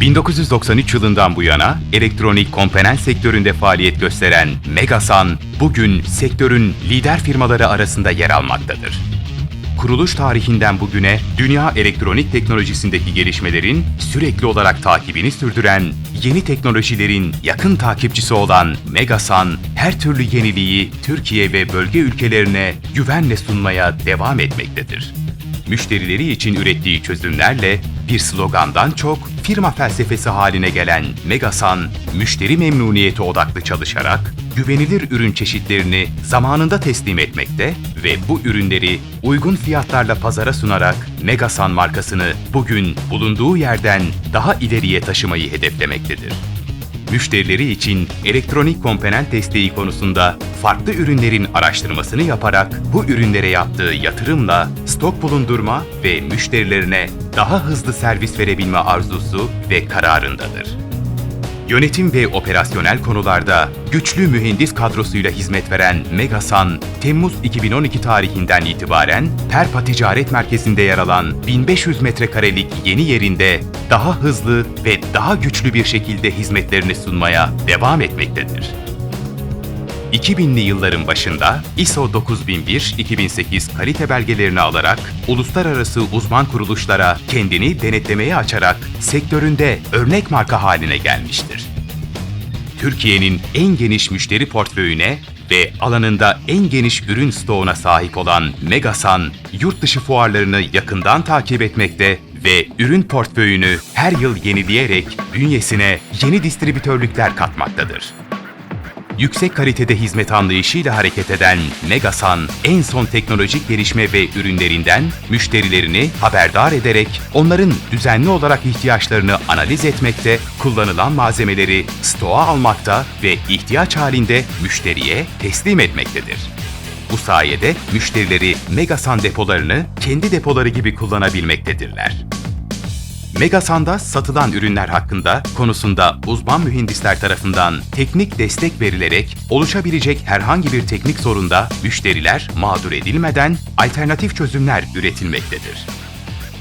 1993 yılından bu yana elektronik komponent sektöründe faaliyet gösteren Megasan, bugün sektörün lider firmaları arasında yer almaktadır. Kuruluş tarihinden bugüne dünya elektronik teknolojisindeki gelişmelerin sürekli olarak takibini sürdüren, yeni teknolojilerin yakın takipçisi olan Megasan, her türlü yeniliği Türkiye ve bölge ülkelerine güvenle sunmaya devam etmektedir. Müşterileri için ürettiği çözümlerle bir slogandan çok firma felsefesi haline gelen Megasan, müşteri memnuniyeti odaklı çalışarak güvenilir ürün çeşitlerini zamanında teslim etmekte ve bu ürünleri uygun fiyatlarla pazara sunarak Megasan markasını bugün bulunduğu yerden daha ileriye taşımayı hedeflemektedir. Müşterileri için elektronik komponent desteği konusunda farklı ürünlerin araştırmasını yaparak bu ürünlere yaptığı yatırımla stok bulundurma ve müşterilerine daha hızlı servis verebilme arzusu ve kararındadır. Yönetim ve operasyonel konularda güçlü mühendis kadrosuyla hizmet veren Megasan, Temmuz 2012 tarihinden itibaren Perpa Ticaret Merkezi'nde yer alan 1500 metrekarelik yeni yerinde daha hızlı ve daha güçlü bir şekilde hizmetlerini sunmaya devam etmektedir. 2000'li yılların başında ISO 9001-2008 kalite belgelerini alarak uluslararası uzman kuruluşlara kendini denetlemeye açarak sektöründe örnek marka haline gelmiştir. Türkiye'nin en geniş müşteri portföyüne ve alanında en geniş ürün stoğuna sahip olan Megasan, yurt dışı fuarlarını yakından takip etmekte ve ürün portföyünü her yıl yenileyerek bünyesine yeni distribütörlükler katmaktadır. Yüksek kalitede hizmet anlayışıyla hareket eden Megasan, en son teknolojik gelişme ve ürünlerinden müşterilerini haberdar ederek onların düzenli olarak ihtiyaçlarını analiz etmekte, kullanılan malzemeleri stoğa almakta ve ihtiyaç halinde müşteriye teslim etmektedir. Bu sayede müşterileri Megasan depolarını kendi depoları gibi kullanabilmektedirler. Megasan'da satılan ürünler hakkında konusunda uzman mühendisler tarafından teknik destek verilerek oluşabilecek herhangi bir teknik sorunda müşteriler mağdur edilmeden alternatif çözümler üretilmektedir.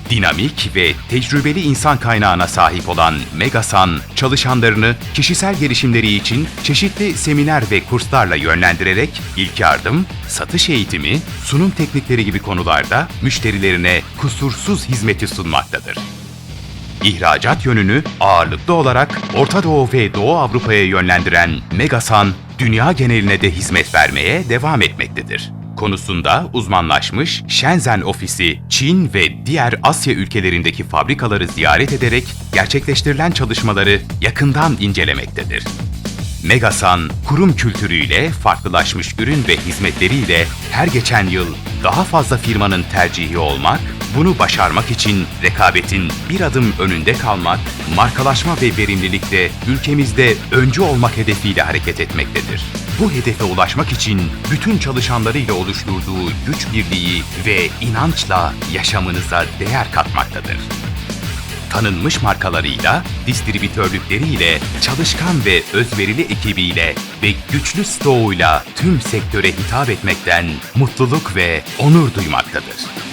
Dinamik ve tecrübeli insan kaynağına sahip olan Megasan, çalışanlarını kişisel gelişimleri için çeşitli seminer ve kurslarla yönlendirerek ilk yardım, satış eğitimi, sunum teknikleri gibi konularda müşterilerine kusursuz hizmeti sunmaktadır. İhracat yönünü ağırlıklı olarak Orta Doğu ve Doğu Avrupa'ya yönlendiren Megasan, dünya geneline de hizmet vermeye devam etmektedir. Konusunda uzmanlaşmış Shenzhen ofisi, Çin ve diğer Asya ülkelerindeki fabrikaları ziyaret ederek gerçekleştirilen çalışmaları yakından incelemektedir. Megasan, kurum kültürüyle, farklılaşmış ürün ve hizmetleriyle her geçen yıl daha fazla firmanın tercihi olmak, bunu başarmak için rekabetin bir adım önünde kalmak, markalaşma ve verimlilikte ülkemizde öncü olmak hedefiyle hareket etmektedir. Bu hedefe ulaşmak için bütün çalışanlarıyla oluşturduğu güç birliği ve inançla yaşamınıza değer katmaktadır tanınmış markalarıyla, distribütörlükleriyle, çalışkan ve özverili ekibiyle ve güçlü stoğuyla tüm sektöre hitap etmekten mutluluk ve onur duymaktadır.